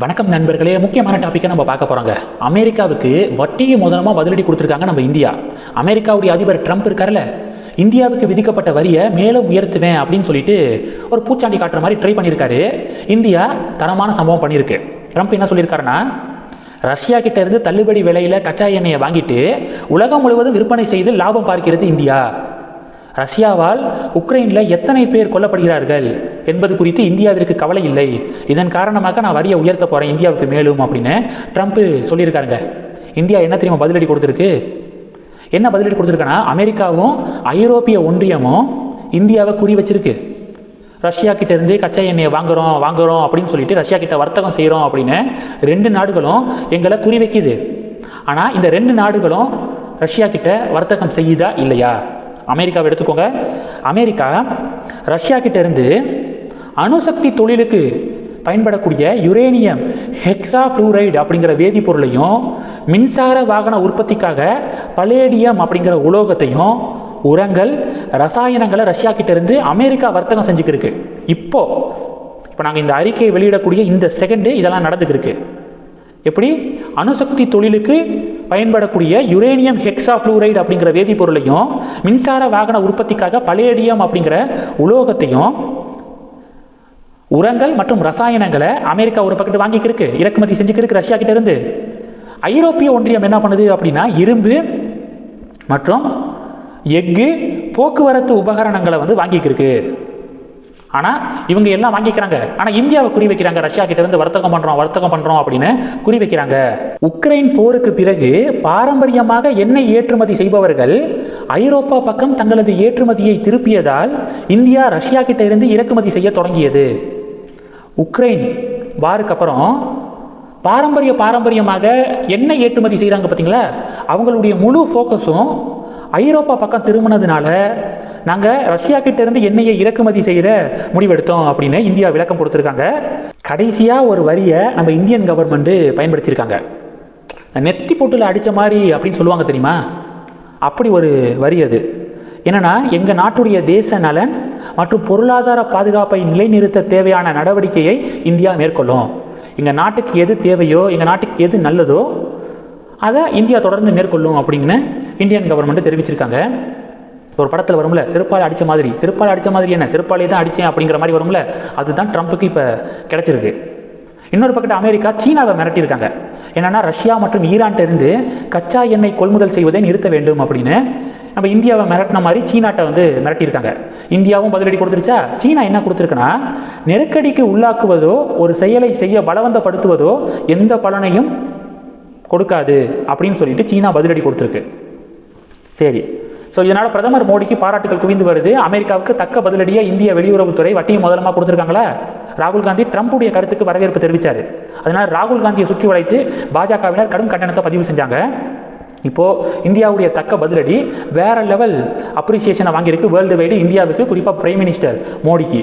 வணக்கம் நண்பர்களே. முக்கியமான டாப்பிக்கை நம்ம பார்க்க போகிறோங்க அமெரிக்காவுக்கு வட்டியை முதலமாக பதிலடி கொடுத்துருக்காங்க நம்ம இந்தியா. அமெரிக்காவுடைய அதிபர் ட்ரம்ப் இருக்கார்ல இந்தியாவுக்கு விதிக்கப்பட்ட வரியை மேலும் உயர்த்துவேன் அப்படின்னு சொல்லிட்டு ஒரு பூச்சாண்டி காட்டுற மாதிரி ட்ரை பண்ணியிருக்காரு இந்தியா தரமான சம்பவம் பண்ணியிருக்கு. ட்ரம்ப் என்ன சொல்லியிருக்காருன்னா ரஷ்யா கிட்ட இருந்து தள்ளுபடி விலையில் கச்சா எண்ணெயை வாங்கிட்டு உலகம் முழுவதும் விற்பனை செய்து லாபம் பார்க்கிறது இந்தியா. ரஷ்யாவால் உக்ரைனில் எத்தனை பேர் கொல்லப்படுகிறார்கள் என்பது குறித்து இந்தியாவிற்கு கவலை இல்லை. இதன் காரணமாக நான் வரியை உயர்த்த போகிறேன் இந்தியாவுக்கு மேலும் அப்படின்னு ட்ரம்ப் சொல்லியிருக்காருங்க. இந்தியா என்ன தெரியுமா பதிலடி கொடுத்துருக்கு? என்ன பதிலடி கொடுத்துருக்கேன்னா அமெரிக்காவும் ஐரோப்பிய ஒன்றியமும் இந்தியாவை குறி வச்சிருக்கு. ரஷ்யா கிட்ட இருந்து கச்சா எண்ணெயை வாங்குறோம் வாங்குறோம் அப்படின்னு சொல்லிட்டு ரஷ்யா கிட்ட வர்த்தகம் செய்கிறோம் அப்படின்னு ரெண்டு நாடுகளும் எங்களை குறி வைக்கிது. ஆனால் இந்த ரெண்டு நாடுகளும் ரஷ்யா கிட்ட வர்த்தகம் செய்யுதா இல்லையா? அமெரிக்காவை எடுத்துக்கோங்க. அமெரிக்கா ரஷ்யா கிட்டேருந்து அணுசக்தி தொழிலுக்கு பயன்படக்கூடிய யுரேனியம் ஹெக்ஸா ஃப்ளூரைடு அப்படிங்கிற வேதிப்பொருளையும் மின்சார வாகன உற்பத்திக்காக பலேடியம் அப்படிங்கிற உலோகத்தையும் உரங்கள் ரசாயனங்களை ரஷ்யா கிட்டேருந்து அமெரிக்கா வர்த்தகம் செஞ்சுக்கிருக்கு. இப்போது இப்போ நாங்கள் இந்த அறிக்கையை வெளியிடக்கூடிய இந்த செகண்டு இதெல்லாம் நடந்துக்கிருக்கு. எப்படி? அணுசக்தி தொழிலுக்கு பயன்படக்கூடிய யுரேனியம் ஹெக்ஸா ஃப்ளூரைடு அப்படிங்கிற வேதிப்பொருளையும் மின்சார வாகன உற்பத்திக்காக பலேடியம் அப்படிங்கிற உலோகத்தையும் உரங்கள் மற்றும் ரசாயனங்களை அமெரிக்கா ஒரு பக்கத்து வாங்கிக்கிருக்கு இறக்குமதி செஞ்சுக்கிருக்கு ரஷ்யா கிட்ட இருந்து. ஐரோப்பிய ஒன்றியம் என்ன பண்ணுது அப்படின்னா இரும்பு மற்றும் எஃகு போக்குவரத்து உபகரணங்களை வந்து வாங்கிக்கிருக்கு. ஆனால் இவங்க எல்லாம் வாங்கிக்கிறாங்க. ஆனால் இந்தியாவை குறி வைக்கிறாங்க. ரஷ்யா கிட்ட இருந்து வர்த்தகம் பண்ணுறோம் வர்த்தகம் பண்ணுறோம் அப்படின்னு குறி வைக்கிறாங்க. உக்ரைன் போருக்கு பிறகு பாரம்பரியமாக எண்ணெய் ஏற்றுமதி செய்பவர்கள் ஐரோப்பா பக்கம் தங்களது ஏற்றுமதியை திருப்பியதால் இந்தியா ரஷ்யா கிட்ட இருந்து இறக்குமதி செய்ய தொடங்கியது. உக்ரைன் வாருக்கு அப்புறம் பாரம்பரிய பாரம்பரியமாக எண்ணெய் ஏற்றுமதி செய்கிறாங்க பார்த்தீங்களா அவங்களுடைய முழு ஃபோக்கஸும் ஐரோப்பா பக்கம் திரும்பினதுனால நாங்கள் ரஷ்யா கிட்டேருந்து எண்ணெயை இறக்குமதி செய்கிற முடிவெடுத்தோம் அப்படின்னு இந்தியா விளக்கம் கொடுத்துருக்காங்க. கடைசியாக ஒரு வரியை நம்ம இந்தியன் கவர்மெண்ட்டு பயன்படுத்தியிருக்காங்க. நெத்தி பொட்டில் அடித்த மாதிரி அப்படின்னு சொல்லுவாங்க தெரியுமா? அப்படி ஒரு வரி அது. என்னென்னா எங்கள் நாட்டுடைய தேச நலன் மற்றும் பொருளாதார பாதுகாப்பை நிலைநிறுத்த தேவையான நடவடிக்கையை இந்தியா மேற்கொள்ளும். எங்கள் நாட்டுக்கு எது தேவையோ எங்கள் நாட்டுக்கு எது நல்லதோ அதை இந்தியா தொடர்ந்து மேற்கொள்ளும் அப்படின்னு இந்தியன் கவர்மெண்ட் தெரிவிச்சிருக்காங்க. ஒரு படத்தில் வரும்ல செருப்பால் அடித்த மாதிரி. செருப்பால் அடித்த மாதிரி என்ன? செருப்பாலே தான் அடித்தேன் அப்படிங்கிற மாதிரி வரும்ல அதுதான் ட்ரம்ப்புக்கு இப்போ கிடச்சிருக்கு. இன்னொரு பக்கத்து அமெரிக்கா சீனாவை மிரட்டியிருக்காங்க. என்னென்னா ரஷ்யா மற்றும் ஈரான்ட்ட இருந்து கச்சா எண்ணெய் கொள்முதல் செய்வதை நிறுத்த வேண்டும் அப்படின்னு நம்ம இந்தியாவை மிரட்டின மாதிரி சீனாட்டை வந்து மிரட்டியிருக்காங்க. இந்தியாவும் பதிலடி கொடுத்துருச்சா? சீனா என்ன கொடுத்துருக்குன்னா நெருக்கடிக்கு உள்ளாக்குவதோ ஒரு செயலை செய்ய பலவந்தப்படுத்துவதோ எந்த பலனையும் கொடுக்காது அப்படின்னு சொல்லிட்டு சீனா பதிலடி கொடுத்துருக்கு. சரி. ஸோ இதனால் பிரதமர் மோடிக்கு பாராட்டுகள் குவிந்து வருது. அமெரிக்காவுக்கு தக்க பதிலடியாக இந்திய வெளியுறவுத்துறை வட்டியும் முதலமாக கொடுத்துருக்காங்களா? ராகுல் காந்தி ட்ரம்ப்புடைய கருத்துக்கு வரவேற்பு தெரிவித்தார் அதனால் ராகுல் காந்தியை சுற்றி வளைத்து பாஜகவினர் கடும் கண்டனத்தை பதிவு செஞ்சாங்க. இப்போது இந்தியாவுடைய தக்க பதிலடி வேற லெவல் அப்ரிசியேஷனை வாங்கியிருக்கு. வேர்ல்டு வைடு இந்தியாவுக்கு குறிப்பாக பிரைம் மினிஸ்டர் மோடிக்கு.